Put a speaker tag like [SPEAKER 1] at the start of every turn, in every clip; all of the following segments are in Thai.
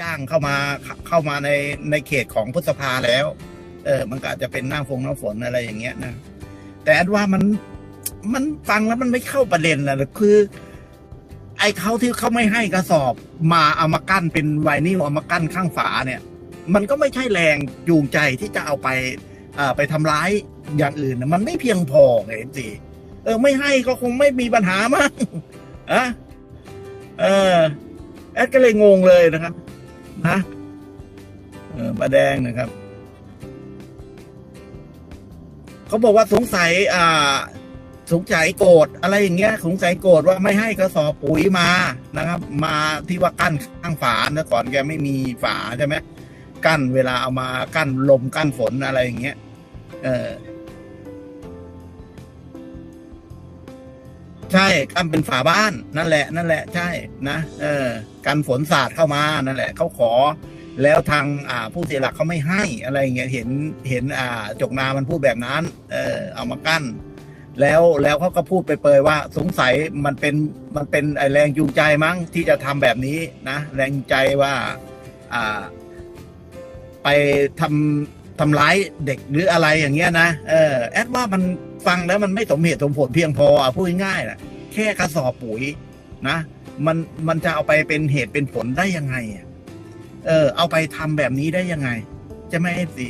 [SPEAKER 1] ย่างเข้ามาเข้ามาในในเขตของพฤษภาแล้ว เออ มันก็อาจจะเป็นหน้าฟงหน้าฝนอะไรอย่างเงี้ยนะแต่อันว่ามันมันฟังแล้วมันไม่เข้าประเด็นนะคือ ไอ้เขาที่เขาไม่ให้กระสอบมาเอามากั้นเป็นไวนิลเอามากั้นข้างฝาเนี่ย มันก็ไม่ใช่แรงจูงใจที่จะเอาไปอ่าไปทำร้ายอย่างอื่นมันไม่เพียงพอไงสิเออ ไม่ให้ก็คงไม่มีปัญหามั้งอะเออแอดก็เลยงงเลยนะครับ นะเออประแดงนะครับ เขาบอกว่าสงสัย อ่า สงสัยโกรธอะไรอย่างเงี้ย สงสัยโกรธว่าไม่ให้กระสอบปุ๋ยมานะครับ มาที่ว่ากั้นข้างฝานะก่อนแกไม่มีฝาใช่ไหมกั้นเวลาเอามากั้นลมกั้นฝนอะไรอย่างเงี้ย เออ กั้นเป็นฝาบ้านนั่นแหละนั่นแหละใช่นะเออกันฝนสาดเข้ามานั่นแหละเขาขอ แล้วทางอ่าผู้เสียหลักเขาไม่ให้อะไรเงี้ยเห็นเห็นอ่าจกนามันพูดแบบนั้น เออเอามากั้น แล้วแล้วเขาก็พูดไปเปยๆว่าสงสัยมันเป็นมันเป็นไอแรงจูงใจมั้งที่จะทำแบบนี้นะแรงใจว่าอ่า ไปทำทำร้ายเด็กหรืออะไรอย่างเงี้ยนะ เออแอดว่ามันฟังแล้วมันไม่สมเหตุสมผลเพียงพออะพูดง่ายๆนะ แค่กระสอบปุ๋ยนะ มันมันจะเอาไปเป็นเหตุเป็นผลได้ยังไงเออ เอาไปทำแบบนี้ได้ยังไง จะไม่เอฟซี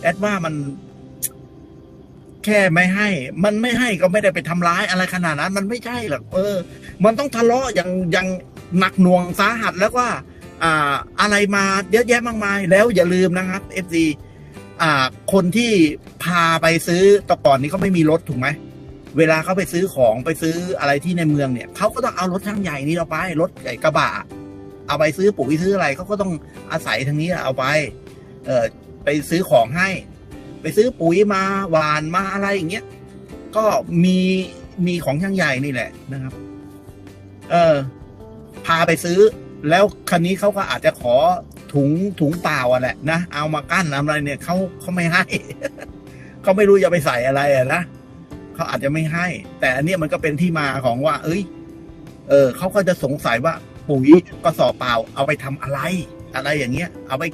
[SPEAKER 1] แอดว่ามัน แค่ไม่ให้ มันไม่ให้ก็ไม่ได้ไปทำร้ายอะไรขนาดนั้น มันไม่ใช่หรอกเออ มันต้องทะเลาะอย่างอย่างหนักหน่วงสาหัสแล้วว่า อ่า อะไรมาเยอะแยะมากมาย แล้วอย่าลืมนะครับเอฟซีอ่า คนที่พาไปซื้อตะก่อนนี้เขาไม่มีรถถูกไหม เวลาเขาไปซื้อของไปซื้ออะไรที่ในเมืองเนี่ยเขาก็ต้องเอารถช่างใหญ่นี่เราไปรถไอ้กระบะเอาไปซื้อปุ๋ยซื้ออะไรเขาก็ต้องอาศัยทางนี้เอาไป เออไปซื้อของให้ ไปซื้อปุ๋ยมาหวานมาอะไรอย่างเงี้ยก็มีมีของช่างใหญ่นี่แหละนะครับ เออ พาไปซื้อ แล้วคันนี้เขาก็อาจจะขอถุงถุงเปล่าอะแหละนะเอามากั้นอะไรเนี่ยเขาเขาไม่ให้เขาไม่รู้จะไปใส่อะไรอะนะ เขาอาจจะไม่ให้ แต่อันนี้มันก็เป็นที่มาของว่า เอ้ย เออเขาก็จะสงสัยว่าปุ๋ยกระสอบเปล่า เอาไปทำอะไร อะไรอย่างเงี้ย เอาไป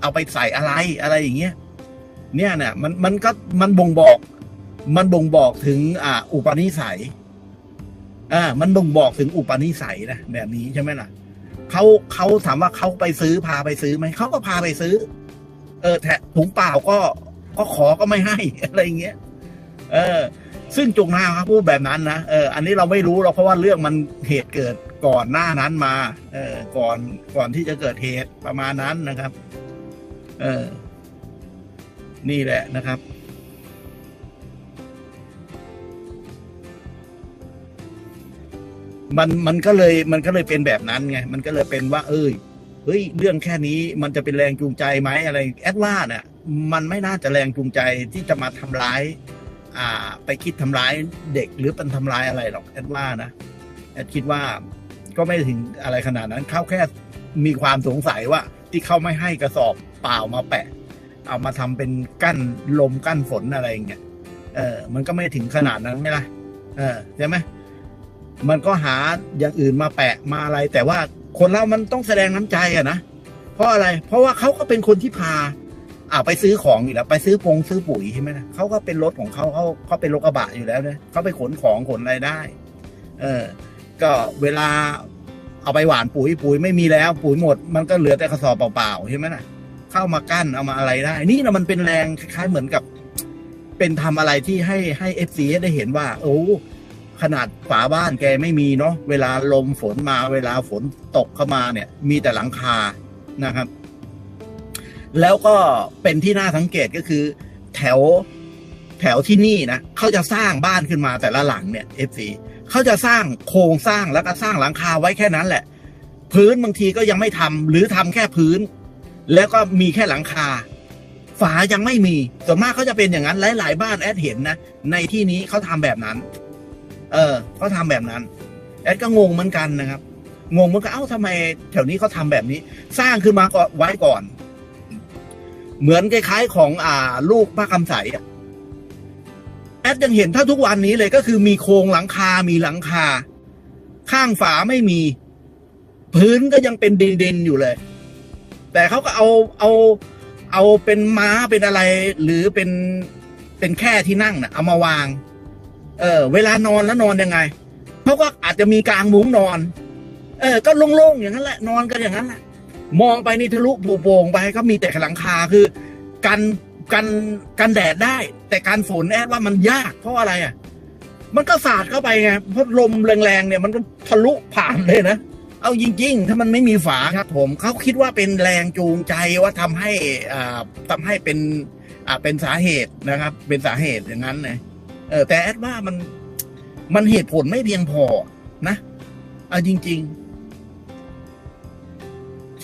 [SPEAKER 1] เอาไปใส่อะไรอะไรอย่างเงี้ย เนี่ยเนี่ยมันมันก็มันบ่งบอก มันบ่งบอกถึง อ่า อุปนิสัยอ่ามันบ่งบอกถึงอุปนิสัยนะแบบนี้ใช่ไหมล่ะเขาเขาถามว่าเขาไปซื้อพาไปซื้อไหมเขาก็พาไปซื้อ เออแถถุงเปล่าก็ก็ขอก็ไม่ให้อะไรอย่างเงี้ย เออ ซึ่งจุกนาครับพูดแบบนั้นนะเอออันนี้เราไม่รู้หรอกเพราะว่าเรื่องมันเหตุเกิดก่อนหน้านั้นมา เออก่อนก่อนที่จะเกิดเหตุประมาณนั้นนะครับ เออ นี่แหละนะครับมันมันก็เลยมันก็เลยเป็นแบบนั้นไง มันก็เลยเป็นว่า เอ้ยเฮ้ย เรื่องแค่นี้มันจะเป็นแรงจูงใจไหมอะไร แอดว่าเนี่ยมันไม่น่าจะแรงจูงใจที่จะมาทำร้าย อ่า ไปคิดทำร้ายเด็กหรือเป็นทำร้ายอะไรหรอกแอดว่านะแอดคิดว่าก็ไม่ถึงอะไรขนาดนั้นเขาแค่มีความสงสัยว่า ที่เขาไม่ให้กระสอบเปล่ามาแปะ เอามาทำเป็นกั้นลมกั้นฝนอะไรอย่างเงี้ยเออ มันก็ไม่ถึงขนาดนั้นไม่ล่ะเออใช่ไหมมันก็หาอย่างอื่นมาแปะมาอะไร แต่ว่าคนเรามันต้องแสดงน้ำใจอะนะเพราะอะไร เพราะว่าเขาก็เป็นคนที่พา อ่าไปซื้อของอยู่แล้วไปซื้อพงซื้อปุ๋ยใช่ไหมนะเขาก็เป็นรถของเขาเขาเขาเป็นรถกระบะอยู่แล้วนะเขาไปขนของขนอะไรได้ เออ ก็เวลาเอาไปหวานปุ๋ยปุ๋ยไม่มีแล้ว ปุ๋ยหมด มันก็เหลือแต่กระสอบเปล่าๆใช่ไหมนะเข้ามากั้นเอามาอะไรได้ นี่นะมันเป็นแรงคล้ายๆเหมือนกับ เป็นทำอะไรที่ให้ให้เอฟซีได้เห็นว่า โอ้ขนาดฝาบ้านแกไม่มีเนาะเวลาลมฝนมาเวลาฝนตกเข้ามาเนี่ย มีแต่หลังคานะครับ แล้วก็เป็นที่น่าสังเกตก็คือ แถวแถวที่นี่นะเขาจะสร้างบ้านขึ้นมาแต่ละหลังเนี่ยเอฟซีเขาจะสร้างโครงสร้างแล้วก็สร้างหลังคาไว้แค่นั้นแหละ พื้นบางทีก็ยังไม่ทำหรือทำแค่พื้น แล้วก็มีแค่หลังคา ฝายังไม่มีส่วนมากเขาจะเป็นอย่างนั้นหลาย ๆ บ้านแอดเห็นนะในที่นี้เขาทำแบบนั้น เออเขาทำแบบนั้น แอดก็งงเหมือนกันนะครับงงเหมือนกันเอ้าทำไมแถวนี้เขาทำแบบนี้ สร้างขึ้นมาก็ไว้ก่อน เหมือนคล้ายๆของอ่าลูกพระคำใสอะแอดยังเห็นถ้าทุกวันนี้เลยก็คือมีโครงหลังคา มีหลังคา ข้างฝาไม่มี พื้นก็ยังเป็นดินๆอยู่เลย แต่เขาก็เอาเอาเอาเป็นม้าเป็นอะไร หรือเป็นเป็นแค่ที่นั่งน่ะ เอามาวาง เออ เวลานอนแล้วนอนยังไงเขาก็อาจจะมีกลางมุ้งนอน เออ ก็โล่งๆอย่างนั้นแหละ นอนกันอย่างนั้นแหละ มองไปนี่ทะลุโป่งไปก็มีแต่หลังคาคือกันกันกันแดดได้ แต่การฝนแอดว่ามันยากเพราะอะไรอะ มันก็สาดเข้าไปไงเพราะลมแรงๆเนี่ยมันก็ทะลุผ่านเลยนะเอาจริง ๆ ถ้ามันไม่มีฝาครับ ผมเขาคิดว่าเป็นแรงจูงใจว่าทำให้อ่าทำให้เป็นอ่าเป็นสาเหตุนะครับ เป็นสาเหตุอย่างนั้นนะเออแต่แอดว่ามันมันเหตุผลไม่เพียงพอนะเอาจริง ๆ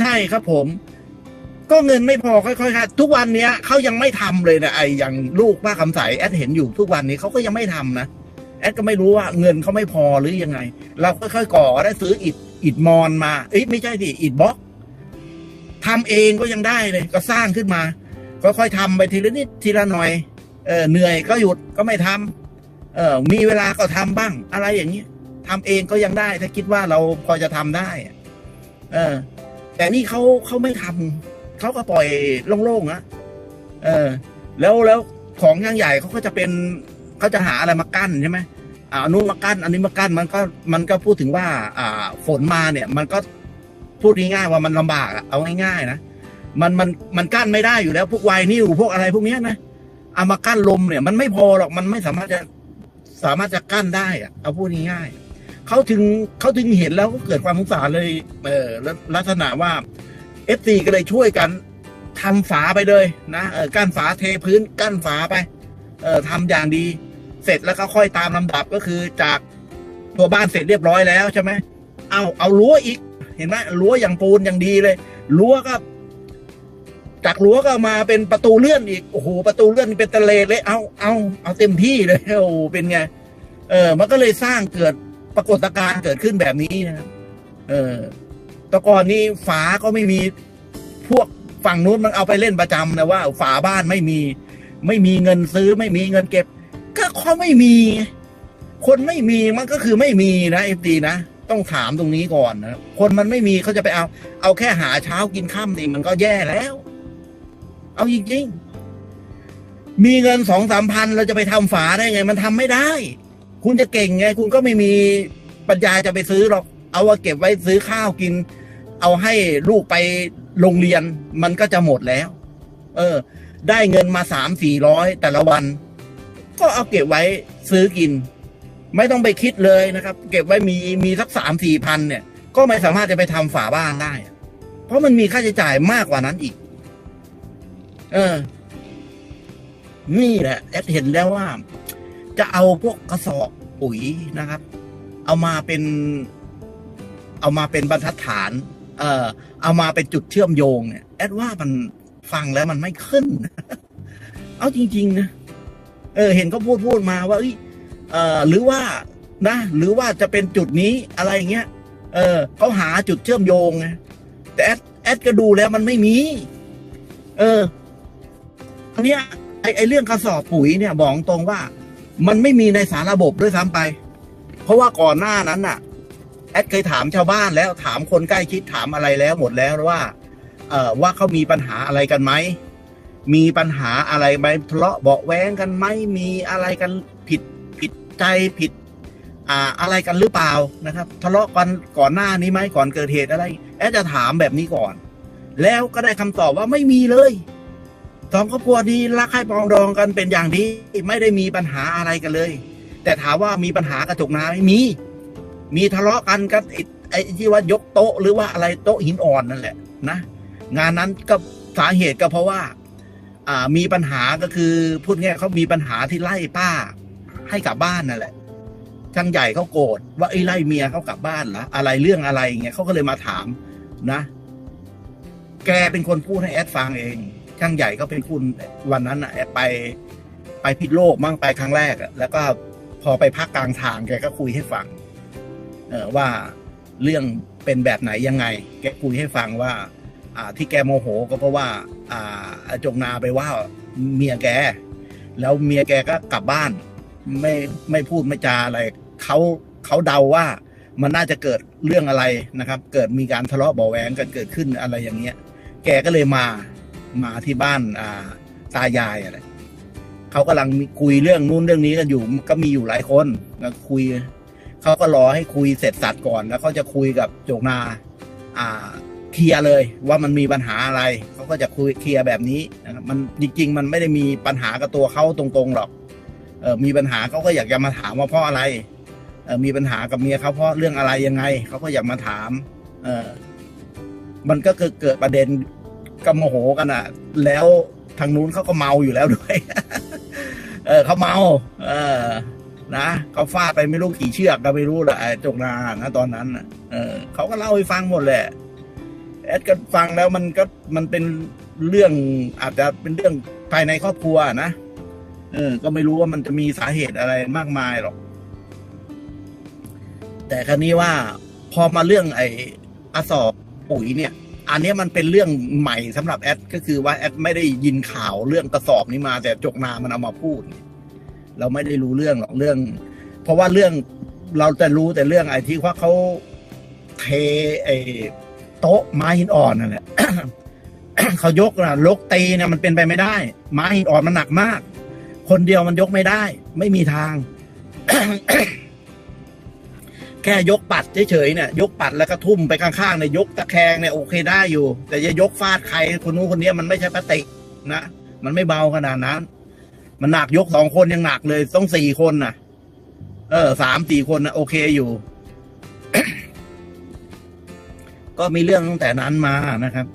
[SPEAKER 1] ใช่ครับผม ก็เงินไม่พอค่อยๆค่ะทุกวันเนี้ยเขายังไม่ทำเลยนะไอ้อย่างลูกป้าคำใสแอดเห็นอยู่ทุกวันนี้เขาก็ยังไม่ทำนะแอดก็ไม่รู้ว่าเงินเขาไม่พอหรือยังไง เราค่อยๆก่อได้ซื้ออิฐอิฐมอนมาเอ้ยไม่ใช่สิอิฐบล็อกทำเองก็ยังได้เลย ก็สร้างขึ้นมาค่อยๆทำไปทีละนิดทีละหน่อยเออเหนื่อยก็หยุดก็ไม่ทำเออมีเวลาก็ทำบ้าง อะไรอย่างเงี้ยทำเองก็ยังได้ ถ้าคิดว่าเราพอจะทำได้ เออ แต่นี่เขาเขาไม่ทำเขาก็ปล่อยโล่งๆอะเออ แล้วแล้วของย่างใหญ่เขาก็จะเป็นเขาจะหาอะไรมากั้นใช่ไหมอ่าอันนู้นมากั้น อันนี้มากั้นมันก็มันก็พูดถึงว่า อ่า ฝนมาเนี่ย มันก็พูดง่ายๆว่ามันลำบากอะเอาง่ายๆนะมันมันมันกั้นไม่ได้อยู่แล้ว พวกไวนิวพวกอะไรพวกเนี้ยนะเอามากั้นลมเนี่ย มันไม่พอหรอกมันไม่สามารถจะสามารถจะกั้นได้อะเอาพูดง่ายๆ เขาถึงเขาถึงเห็นแล้วก็เกิดความสงสารเลย เออลักษณะว่าเอฟซีก็เลยช่วยกันทำฝาไปเลยนะเออกั้นฝาเทพื้นกั้นฝาไป เออทำอย่างดี เสร็จแล้วก็ค่อยตามลำดับก็คือจากตัวบ้านเสร็จเรียบร้อยแล้วใช่ไหมเอาเอารั้วอีก เห็นไหมรั้วอย่างปูนอย่างดีเลยรั้วก็จากรั้วก็มาเป็นประตูเลื่อนอีกโอ้โหประตูเลื่อนเป็นตะเลเลย เอาเอาเอาเต็มที่เลยโอ้โหเป็นไง เออ มันก็เลยสร้างเกิด ปรากฏการณ์เกิดขึ้นแบบนี้นะครับ เออต่ก่อนนี้ฝาก็ไม่มีพวกฝั่งนู้นมันเอาไปเล่นประจำนะว่า ฝาบ้านไม่มี ไม่มีเงินซื้อไม่มีเงินเก็บ ก็เขาไม่มี คนไม่มีมันก็คือไม่มีนะเอฟดีนะต้องถามตรงนี้ก่อนนะคนมันไม่มีเขาจะไปเอา เอาแค่หาเช้ากินข้ามนี่มันก็แย่แล้ว เอาจริงๆมีเงินสองสามพันเราจะไปทำฝาได้ไง มันทำไม่ได้ คุณจะเก่งไง คุณก็ไม่มีปัญญาจะไปซื้อหรอก เอาว่าเก็บไว้ซื้อข้าวกิน เอาให้ลูกไปโรงเรียนมันก็จะหมดแล้ว เออ ได้เงินมาสามสี่ร้อยแต่ละวัน ก็เอาเก็บไว้ซื้อกิน ไม่ต้องไปคิดเลยนะครับ เก็บไว้มีมีสักสามสี่พันเนี่ย ก็ไม่สามารถจะไปทำฝาบ้านได้ เพราะมันมีค่าใช้จ่ายมากกว่านั้นอีก เออ นี่แหละแอดเห็นแล้วว่า จะเอาพวกกระสอบปุ๋ยนะครับ เอามาเป็น เอามาเป็นบรรทัดฐาน เอ่อ เอามาเป็นจุดเชื่อมโยงเนี่ยแอดว่ามันฟังแล้วมันไม่ขึ้น เอาจริง ๆ นะ เออ เห็นเขาพูดพูดมาว่าเอ้ยเออหรือว่านะ หรือว่าจะเป็นจุดนี้อะไรอย่างเงี้ย เออเขาหาจุดเชื่อมโยงไงแต่แอดแอดก็ดูแล้วมันไม่มี เอออันเนี้ยไอไอเรื่องกระสอบปุ๋ยเนี่ยบอกตรงว่า มันไม่มีในสารระบบด้วยซ้ำไป เพราะว่าก่อนหน้านั้นน่ะ แอดเคยถามชาวบ้านแล้วถามคนใกล้ชิดถามอะไรแล้วหมดแล้วว่า เอ่อว่าเขามีปัญหาอะไรกันไหมมีปัญหาอะไรไหมทะเลาะเบาะแว้งกันไหมมีอะไรกันผิดผิดใจผิด อ่าอะไรกันหรือเปล่านะครับ ทะเลาะกันก่อนหน้านี้ไหมก่อนเกิดเหตุอะไร แอดจะถามแบบนี้ก่อน แล้วก็ได้คำตอบว่าไม่มีเลย สองครอบครัวดีรักใคร่ปองดองกันเป็นอย่างดีไม่ได้มีปัญหาอะไรกันเลย แต่ถามว่ามีปัญหากระจกนาไม่มี มีทะเลาะกันกันไอ้ที่ว่ายกโต๊ะหรือว่าอะไรโต๊ะหินอ่อนนั่นแหละนะงานนั้นก็สาเหตุก็เพราะว่า อ่ามีปัญหาก็คือพูดง่ายเขามีปัญหาที่ไล่ป้า ให้กลับบ้านนั่นแหละช่างใหญ่เขาโกรธว่าไอ้ไล่เมียเขากลับบ้านเหรออะไรเรื่องอะไรอย่างเงี้ยเขาก็เลยมาถามนะ แกเป็นคนพูดให้แอดฟังเอง ช่างใหญ่ก็เป็นคุณวันนั้นนะไปไปพิษโลกมั่งไปครั้งแรกอะแล้วก็พอไปพักกลางทางแกก็คุยให้ฟังเออว่าเรื่องเป็นแบบไหนยังไง แกคุยให้ฟังว่า อ่าที่แกโมโหก็เพราะว่า อ่าจงนาไปว่าเมียแก แล้วเมียแกก็กลับบ้าน ไม่ไม่พูดไม่จาอะไรเขาเขาเดาว่ามันน่าจะเกิดเรื่องอะไรนะครับ เกิดมีการทะเลาะเบาแหวงกันเกิดขึ้นอะไรอย่างเงี้ย แกก็เลยมา มาที่บ้านอ่าตายายอะไรเขากำลังคุยเรื่องนู้นเรื่องนี้กันอยู่ก็มีอยู่หลายคนแล้วคุยเขาก็รอให้คุยเสร็จสัตว์ก่อน แล้วเขาจะคุยกับโจกนา อ่าเคลียร์เลยว่ามันมีปัญหาอะไรเขาก็จะคุยเคลียร์แบบนี้นะครับมันจริง ๆ มันไม่ได้มีปัญหากับตัวเขาตรงๆหรอกเออมีปัญหาเขาก็อยากจะมาถามว่าเพราะอะไรเออมีปัญหากับเมียเขาเพราะเรื่องอะไรยังไงเขาก็อยากมาถาม เออมันก็เกิดเกิดประเด็น ก็โมโหกันอะ แล้วทางนู้นเขาก็เมาอยู่แล้วด้วย เออเขาเมา เออ นะเขาฟาดไปไม่รู้กี่เชือกก็ไม่รู้แหละจกนานะตอนนั้นเออเขาก็เล่าให้ฟังหมดแหละแอดก็ฟังแล้วมันก็มันเป็นเรื่องอาจจะเป็นเรื่องภายในครอบครัวนะเออ ก็ไม่รู้ว่ามันจะมีสาเหตุอะไรมากมายหรอก แต่ครั้นี้ว่าพอมาเรื่องไอ้อสอบปุ๋ยเนี่ย อันนี้มันเป็นเรื่องใหม่สำหรับแอดก็คือว่าแอดไม่ได้ยินข่าวเรื่องกระสอบนี้มา แต่จกนามันเอามาพูด เราไม่ได้รู้เรื่องหรอกเรื่อง เพราะว่าเรื่องเราจะรู้แต่เรื่องไอ้ที่ว่าเขาเทไอ้โต๊ะไม้หินอ่อนนั่นแหละเขายกนะลกตีเนี่ยมันเป็นไปไม่ได้ ไม้หินอ่อนมันหนักมาก คนเดียวมันยกไม่ได้ ไม่มีทาง แค่ยกปัดเฉยๆเนี่ยยกปัดแล้วก็ทุ่มไปข้างๆเนี่ยยกตะแคงเนี่ยโอเคได้อยู่ แต่จะยกฟาดใครคนนู้นคนนี้มันไม่ใช่พลาสติกนะมันไม่เบาขนาดนั้น มันหนักยกสองคนยังหนักเลยต้องสี่คนน่ะเออสามสี่คนนะโอเคอยู่ ก็มีเรื่องตั้งแต่นั้นมานะครับ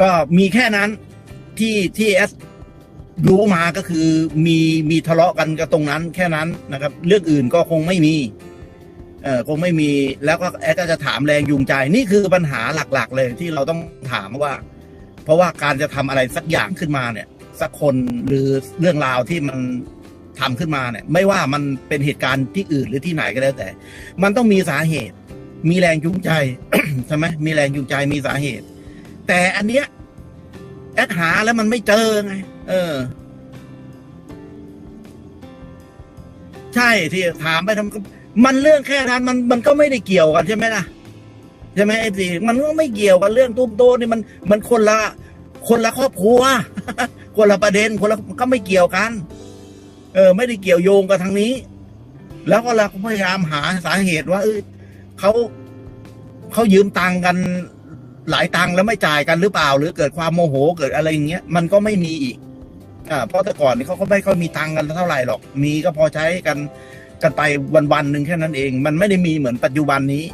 [SPEAKER 1] ก็มีแค่นั้นที่ที่เอสรู้มาก็คือมีมีทะเลาะกันกับตรงนั้นแค่นั้นนะครับ เรื่องอื่นก็คงไม่มี เออคงไม่มีแล้วก็แอดก็จะถามแรงจูงใจนี่คือปัญหาหลักๆ เลยที่เราต้องถามว่า เพราะว่าการจะทำอะไรสักอย่างขึ้นมาเนี่ย สักคนหรือเรื่องราวที่มันทำขึ้นมาเนี่ย ไม่ว่ามันเป็นเหตุการณ์ที่อื่นหรือที่ไหนก็แล้วแต่ มันต้องมีสาเหตุ มีแรงจูงใจใช่ไหมมีแรงจูงใจมีสาเหตุ แต่อันเนี้ยแอดหาแล้วมันไม่เจอไงเออใช่ที่ถามไปทำ มันเรื่องแค่นั้นมันมันก็ไม่ได้เกี่ยวกันใช่ไหมล่ะใช่ไหมไอ้สิมันก็ไม่เกี่ยวกับเรื่องตุ้มโตนี่มันมันคนละคนละครอบครัวคนละประเด็นคนละก็ไม่เกี่ยวกัน เออ ไม่ได้เกี่ยวโยงกับทางนี้ แล้วก็เราพยายามหาสาเหตุว่า เออเขาเขายืมตังค์กันหลายตังค์แล้วไม่จ่ายกันหรือเปล่า หรือเกิดความโมโหเกิดอะไรอย่างเงี้ยมันก็ไม่มีอีกอ่าเพราะแต่ก่อนเขาก็ไม่ค่อยมีตังค์กันเท่าไหร่หรอก มีก็พอใช้กัน กันไปวันวันๆหนึ่งแค่นั้นเอง มันไม่ได้มีเหมือนปัจจุบันนี้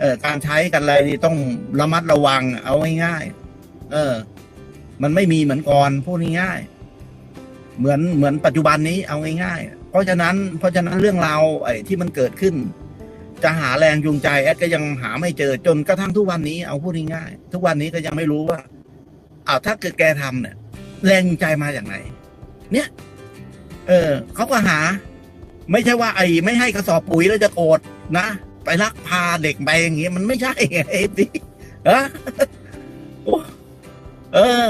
[SPEAKER 1] เออการใช้กันอะไรนี่ต้องระมัดระวังเอาง่ายๆเออ มันไม่มีเหมือนก่อนพูดง่ายๆเหมือนเหมือนปัจจุบันนี้เอาง่ายๆเพราะฉะนั้นเพราะฉะนั้นเรื่องราวไอ้ที่มันเกิดขึ้น จะหาแรงจูงใจแอดก็ยังหาไม่เจอจนกระทั่งทุกวันนี้เอาพูดง่ายๆทุกวันนี้ก็ยังไม่รู้ว่าอ้าวถ้าเกิดแกทำเนี่ย แรงจูงใจมาจากไหน เนี่ย เออเขาก็หา ไม่ใช่ว่าไอ้ไม่ให้กระสอบปุ๋ยแล้วจะโกรธนะ ไปลักพาเด็กไปอย่างเงี้ยมันไม่ใช่ไงไอ้ดิฮะโอ้เออ